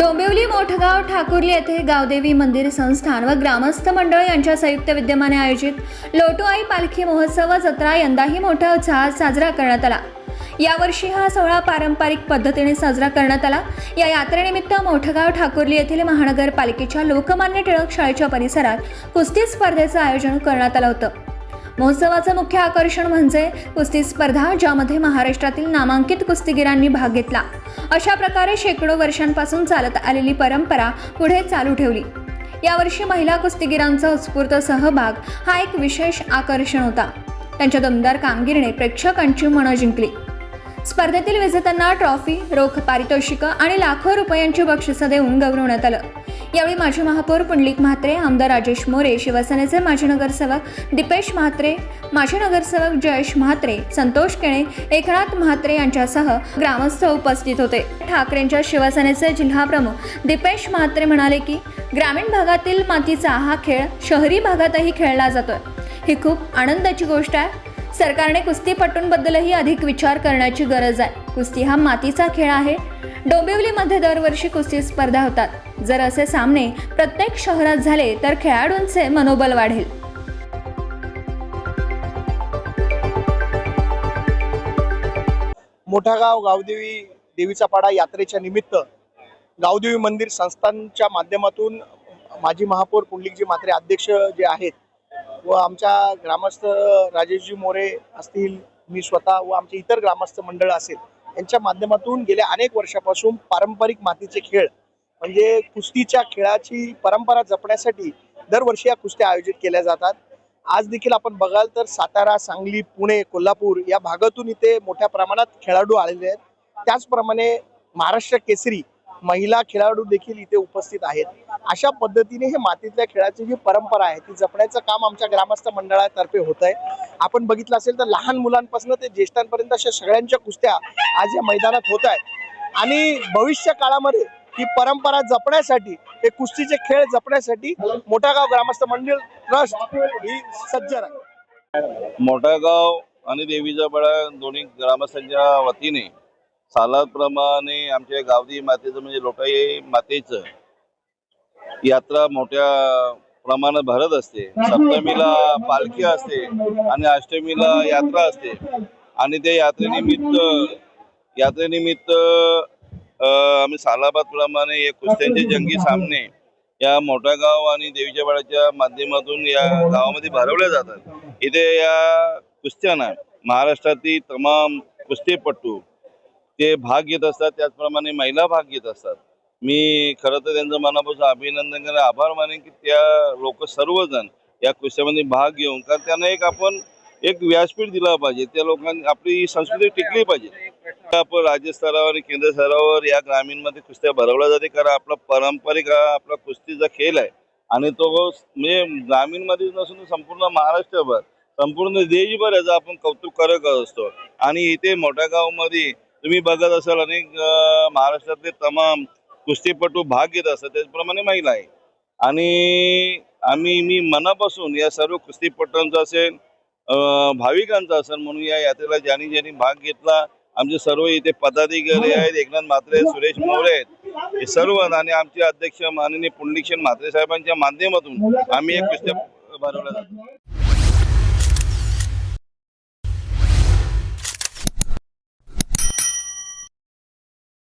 डोंबिवली मोठगाव ठाकुर्ली येथे गावदेवी मंदिर संस्थान व ग्रामस्थ मंडळ यांच्या संयुक्त विद्यमाने आयोजित लोटोआई पालखी महोत्सव व जत्रा यंदाही मोठ्या उत्साहात साजरा करण्यात आला. यावर्षी हा सोहळा पारंपरिक पद्धतीने साजरा करण्यात आला. या यात्रेनिमित्त मोठगाव ठाकुर्ली येथील महानगरपालिकेच्या लोकमान्य टिळक शाळेच्या परिसरात कुस्ती स्पर्धेचं आयोजन करण्यात आलं होतं. महोत्सवाचं मुख्य आकर्षण म्हणजे कुस्ती स्पर्धा ज्यामध्ये महाराष्ट्रातील नामांकित कुस्तीगिरांनी भाग घेतला. अशा प्रकारे शेकडो वर्षांपासून चालत आलेली परंपरा पुढे चालू ठेवली. यावर्षी महिला कुस्तीगिरांचा उत्स्फूर्त सहभाग हा एक विशेष आकर्षण होता. त्यांच्या दमदार कामगिरीने प्रेक्षकांची मनं जिंकली. स्पर्धेतील विजेत्यांना ट्रॉफी रोख पारितोषिकं आणि लाखो रुपयांची बक्षिसं देऊन गौरवण्यात आलं. यावेळी माजी महापौर पुंडलिक म्हात्रे आमदार राजेश मोरे शिवसेनेचे माजी नगरसेवक दीपेश म्हात्रे माजी नगरसेवक जयेश म्हात्रे संतोष केणे एकनाथ म्हात्रे यांच्यासह ग्रामस्थ उपस्थित होते. ठाकरेंच्या शिवसेनेचे जिल्हाप्रमुख दीपेश म्हात्रे म्हणाले की ग्रामीण भागातील मातीचा हा खेळ शहरी भागातही खेळला जातोय. ही खूप आनंदाची गोष्ट आहे. सरकारने कुस्तीपटूंबद्दलही अधिक विचार करण्याची गरज आहे. कुस्ती हा मातीचा खेळ आहे. डोंबिवलीमध्ये दरवर्षी कुस्ती स्पर्धा होतात. जर असे सामने प्रत्येक शहरात झाले तर खेळाडूंचे मनोबल वाढेल. मोठा गाव गावदेवी देवीचा पाडा यात्रेच्या निमित्त गावदेवी मंदिर संस्थांच्या माध्यमातून माजी महापौर पुंडलिकजी म्हात्रे अध्यक्ष जे आहेत व आमच्या ग्रामस्थ राजेशजी मोरे असतील मी स्वतः व आमचे इतर ग्रामस्थ मंडळ असेल यांच्या माध्यमातून गेल्या अनेक वर्षापासून पारंपरिक मातीचे खेळ म्हणजे कुस्तीच्या खेळाची परंपरा जपण्यासाठी दरवर्षी या कुस्त्या आयोजित केल्या जातात. आज देखील आपण बघाल तर सातारा सांगली पुणे कोल्हापूर या भागातून इथे मोठ्या प्रमाणात खेळाडू आलेले आहेत. त्याचप्रमाणे महाराष्ट्र केसरी महिला खेळाडू देखील इथे उपस्थित आहेत. अशा पद्धतीने हे मातीतल्या खेळाची जी परंपरा आहे ती जपण्याचं काम आमच्या ग्रामस्थ मंडळातर्फे होत आहे आपण बघितलं असेल तर लहान मुलांपासून ते ज्येष्ठांपर्यंत अशा सगळ्यांच्या कुस्त्या आज या मैदानात होत आहेत. आणि भविष्य काळामध्ये ही परंपरा जपण्यासाठी हे कुस्तीचे खेळ जपण्यासाठी मोठा गाव ग्रामस्थ मंडळ ट्रस्ट ही सज्ज राहील. मोठागाव आणि देवीचा बळा दोन्ही ग्रामस्थांच्या वतीने सालाप्रमाणे आमच्या गावदी मातेचं म्हणजे लोटाई मातेचं यात्रा मोठ्या प्रमाणात भरत असते. सप्तमीला पालखी असते आणि अष्टमीला यात्रा असते. आणि त्या यात्रेनिमित्त यात्रेनिमित्त आम्ही सालाबाद प्रमाणे हे कुस्त्यांचे जंगी सामने या मोठा गाव आणि देवीच्या बाळाच्या माध्यमातून या गावामध्ये भरवल्या जातात. इथे या कुस्त्यांना महाराष्ट्रातील तमाम कुस्तीपट्टू ते भाग घेत असतात. त्याचप्रमाणे महिला भाग घेत असतात. मी खरं तर त्यांचं मनापासून अभिनंदन करेन आभार मानेन की त्या लोक सर्वजण या कुस्त्यामध्ये भाग घेऊन कारण त्यांना एक आपण एक व्यासपीठ दिला पाहिजे. त्या लोकांनी आपली संस्कृती टिकली पाहिजे. आपण राज्य स्तरावर आणि केंद्र स्तरावर या ग्रामीणमध्ये कुस्त्या भरवल्या जाते कारण आपला पारंपरिक हा आपला कुस्तीचा खेळ आहे. आणि तो म्हणजे ग्रामीणमध्येच नसून संपूर्ण महाराष्ट्रभर संपूर्ण देशभर याचं आपण कौतुक करत असतो. आणि इथे मोठ्या गावामध्ये तुम्ही बघत असाल अनेक महाराष्ट्रातले तमाम कुस्तीपटू भाग घेत असतात त्याचप्रमाणे महिला आहे. आणि आम्ही मी मनापासून या सर्व कुस्तीपटांचा असेल भाविकांचा असेल म्हणून या यात्रेला ज्यांनी ज्यांनी भाग घेतला आमचे सर्व इथे पदाधिकारी आहेत एकनाथ म्हात्रे सुरेश मोरे आहेत हे सर्व आणि आमचे अध्यक्ष माननीय पुंडलिकशन म्हात्रे साहेबांच्या माध्यमातून आम्ही एक कुस्त्या भरवल्या जातो